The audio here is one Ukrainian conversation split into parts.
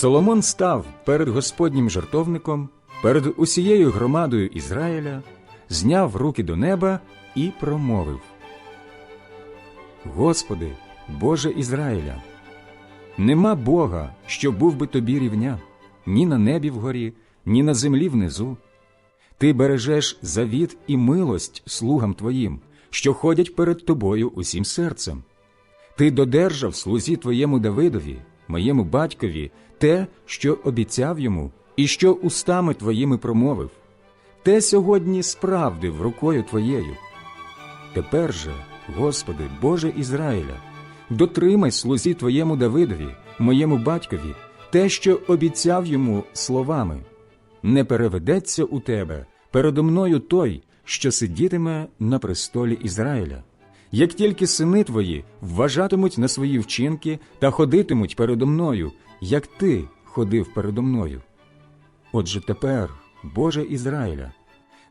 Соломон став перед Господнім жертовником, перед усією громадою Ізраїля, зняв руки до неба і промовив: Господи, Боже Ізраїля, нема Бога, що був би тобі рівня, ні на небі вгорі, ні на землі внизу. Ти бережеш завіт і милость слугам твоїм, що ходять перед тобою усім серцем. Ти додержав слузі твоєму Давидові, моєму батькові, те, що обіцяв йому, і що устами твоїми промовив. Те сьогодні справдив рукою твоєю. Тепер же, Господи, Боже Ізраїля, дотримай слузі твоєму Давидові, моєму батькові, те, що обіцяв йому словами. Не переведеться у тебе передо мною той, що сидітиме на престолі Ізраїля. Як тільки сини твої вважатимуть на свої вчинки та ходитимуть передо мною, як ти ходив передо мною. Отже тепер, Боже Ізраїля,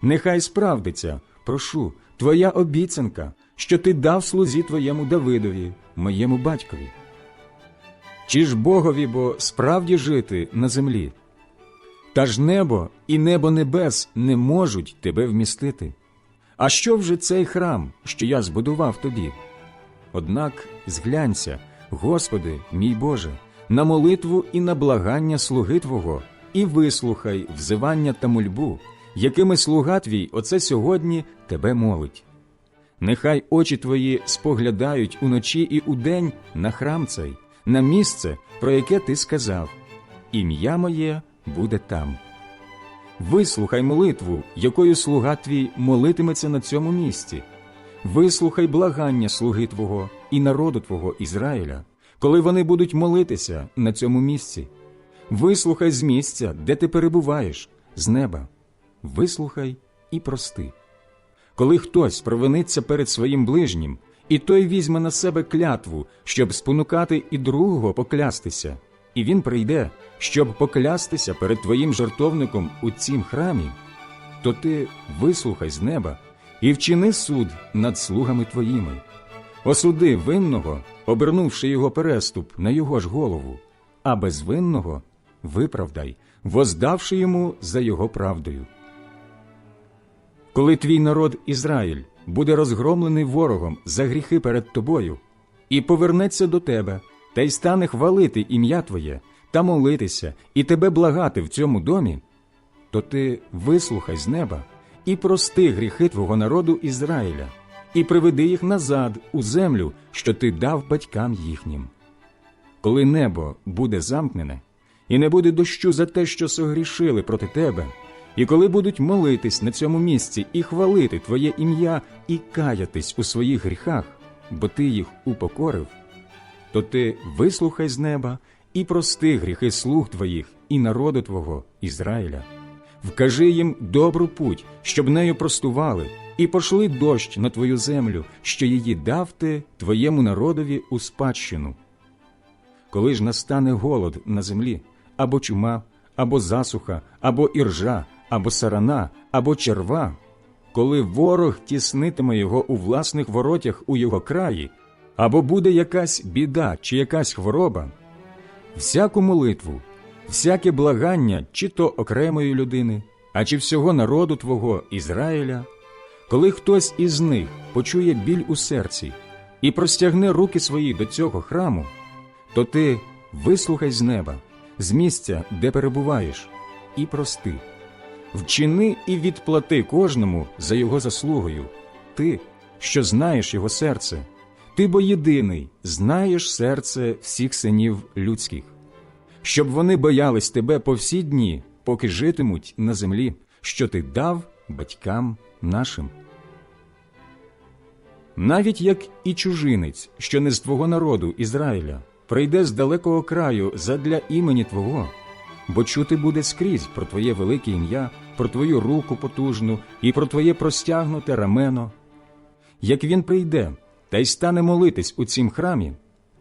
нехай справдиться, прошу, твоя обіцянка, що ти дав слузі твоєму Давидові, моєму батькові. Чи ж Богові бо справді жити на землі? Та ж небо і небо небес не можуть тебе вмістити. А що вже цей храм, що я збудував тобі? Однак зглянься, Господи, мій Боже, на молитву і на благання слуги Твого, і вислухай взивання та мольбу, якими слуга твій оце сьогодні тебе молить. Нехай очі твої споглядають уночі і удень на храм цей, на місце, про яке ти сказав, ім'я моє буде там. Вислухай молитву, якою слуга твій молитиметься на цьому місці. Вислухай благання слуги Твого і народу Твого Ізраїля, коли вони будуть молитися на цьому місці. Вислухай з місця, де ти перебуваєш, з неба. Вислухай і прости. Коли хтось провиниться перед своїм ближнім, і той візьме на себе клятву, щоб спонукати і другого поклястися, і він прийде, щоб поклястися перед твоїм жертовником у цім храмі, то ти вислухай з неба і вчини суд над слугами твоїми. Осуди винного, обернувши його переступ на його ж голову, а безвинного виправдай, воздавши йому за його правдою. Коли твій народ Ізраїль буде розгромлений ворогом за гріхи перед тобою, і повернеться до тебе, та й стане хвалити ім'я Твоє та молитися і тебе благати в цьому домі, то ти вислухай з неба і прости гріхи твого народу Ізраїля, і приведи їх назад у землю, що ти дав батькам їхнім. Коли небо буде замкнене, і не буде дощу за те, що согрішили проти тебе, і коли будуть молитись на цьому місці і хвалити Твоє ім'я і каятись у своїх гріхах, бо ти їх упокорив, то ти вислухай з неба і прости гріхи слуг твоїх і народу Твого Ізраїля. Вкажи їм добру путь, щоб нею простували, і пошли дощ на твою землю, що її дав ти твоєму народові у спадщину. Коли ж настане голод на землі, або чума, або засуха, або іржа, або сарана, або черва, коли ворог тіснитиме його у власних воротях у його краї, або буде якась біда чи якась хвороба, всяку молитву, всяке благання, чи то окремої людини, а чи всього народу Твого Ізраїля, коли хтось із них почує біль у серці і простягне руки свої до цього храму, то ти вислухай з неба, з місця, де перебуваєш, і прости. Вчини і відплати кожному за його заслугою, ти, що знаєш його серце, ти бо єдиний знаєш серце всіх синів людських, щоб вони боялись тебе по всі дні, поки житимуть на землі, що ти дав батькам нашим. Навіть як і чужинець, що не з твого народу Ізраїля, прийде з далекого краю задля імені Твого, бо чути буде скрізь про Твоє велике ім'я, про Твою руку потужну і про Твоє простягнуте рамено. Як він прийде та й стане молитись у цім храмі,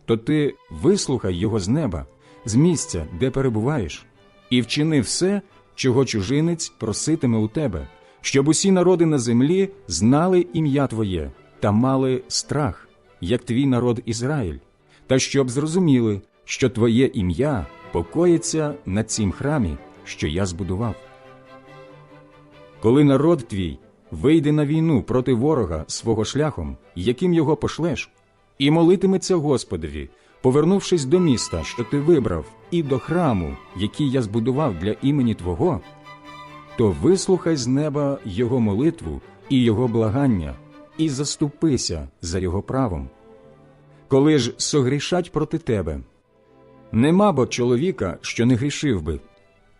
то ти вислухай його з неба, з місця, де перебуваєш, і вчини все, чого чужинець проситиме у тебе, щоб усі народи на землі знали ім'я Твоє та мали страх, як твій народ Ізраїль, та щоб зрозуміли, що Твоє ім'я покоїться на цім храмі, що я збудував. Коли народ твій вийде на війну проти ворога свого шляхом, яким його пошлеш, і молитиметься Господові, повернувшись до міста, що ти вибрав, і до храму, який я збудував для імені Твого, то вислухай з неба його молитву і його благання, і заступися за його правом. Коли ж согрішать проти тебе, нема бо чоловіка, що не грішив би,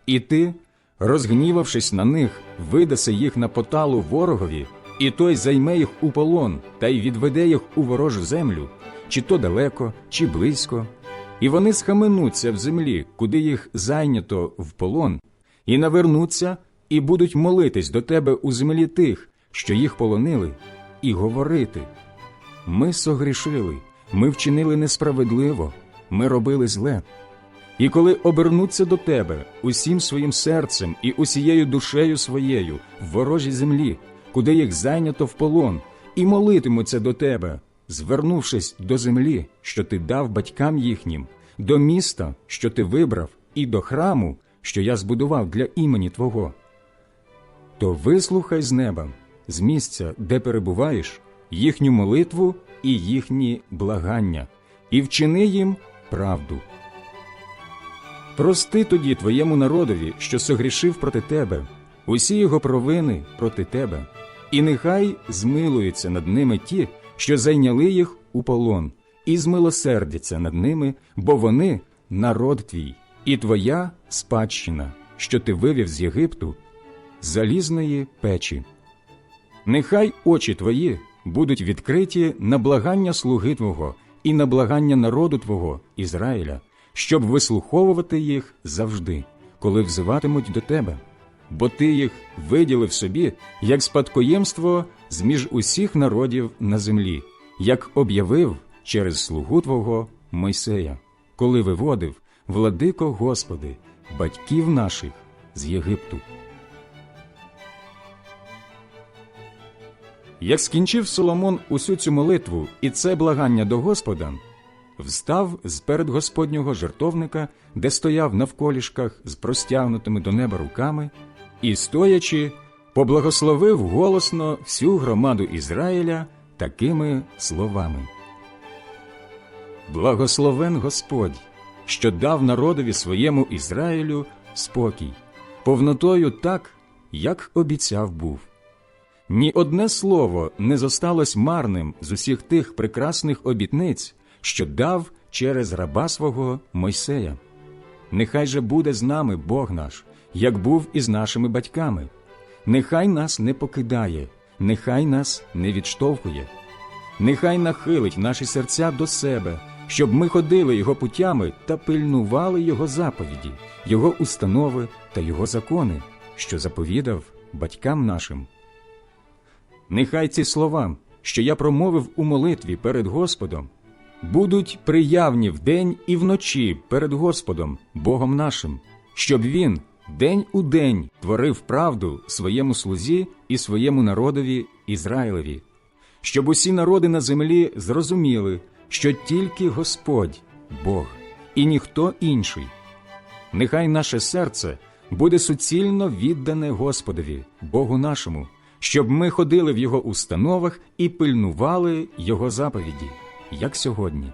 і ти, розгнівавшись на них, видаси їх на поталу ворогові, і той займе їх у полон та й відведе їх у ворожу землю, чи то далеко, чи близько, і вони схаменуться в землі, куди їх зайнято в полон, і навернуться, і будуть молитись до тебе у землі тих, що їх полонили, і говорити. Ми согрішили, ми вчинили несправедливо, ми робили зле. І коли обернуться до тебе усім своїм серцем і усією душею своєю в ворожій землі, куди їх зайнято в полон, і молитимуться до тебе, звернувшись до землі, що ти дав батькам їхнім, до міста, що ти вибрав, і до храму, що я збудував для імені Твого, то вислухай з неба, з місця, де перебуваєш, їхню молитву і їхні благання, і вчини їм правду. Прости тоді твоєму народові, що согрішив проти тебе, усі його провини проти тебе, і нехай змилуються над ними ті, що зайняли їх у полон, і змилосердяться над ними, бо вони народ твій, і твоя спадщина, що ти вивів з Єгипту, залізної печі. Нехай очі твої будуть відкриті на благання слуги Твого і на благання народу Твого, Ізраїля, щоб вислуховувати їх завжди, коли взиватимуть до Тебе, бо Ти їх виділив собі як спадкоємство з між усіх народів на землі, як об'явив через слугу Твого Мойсея, коли виводив, владико Господи, батьків наших з Єгипту. Як скінчив Соломон усю цю молитву і це благання до Господа, встав з перед Господнього жертовника, де стояв на вколішках з простягнутими до неба руками, і, стоячи, поблагословив голосно всю громаду Ізраїля такими словами. Благословен Господь, що дав народові своєму Ізраїлю спокій, повнотою так, як обіцяв був. Ні одне слово не зосталось марним з усіх тих прекрасних обітниць, що дав через раба свого Мойсея. Нехай же буде з нами Бог наш, як був із нашими батьками. Нехай нас не покидає, нехай нас не відштовхує. Нехай нахилить наші серця до себе, щоб ми ходили його путями та пильнували його заповіді, його установи та його закони, що заповідав батькам нашим. Нехай ці слова, що я промовив у молитві перед Господом, будуть приявні вдень і вночі перед Господом, Богом нашим, щоб Він день у день творив правду своєму слузі і своєму народові Ізраїлеві, щоб усі народи на землі зрозуміли, що тільки Господь Бог і ніхто інший. Нехай наше серце буде суцільно віддане Господові, Богу нашому, щоб ми ходили в Його установах і пильнували Його заповіді, як сьогодні.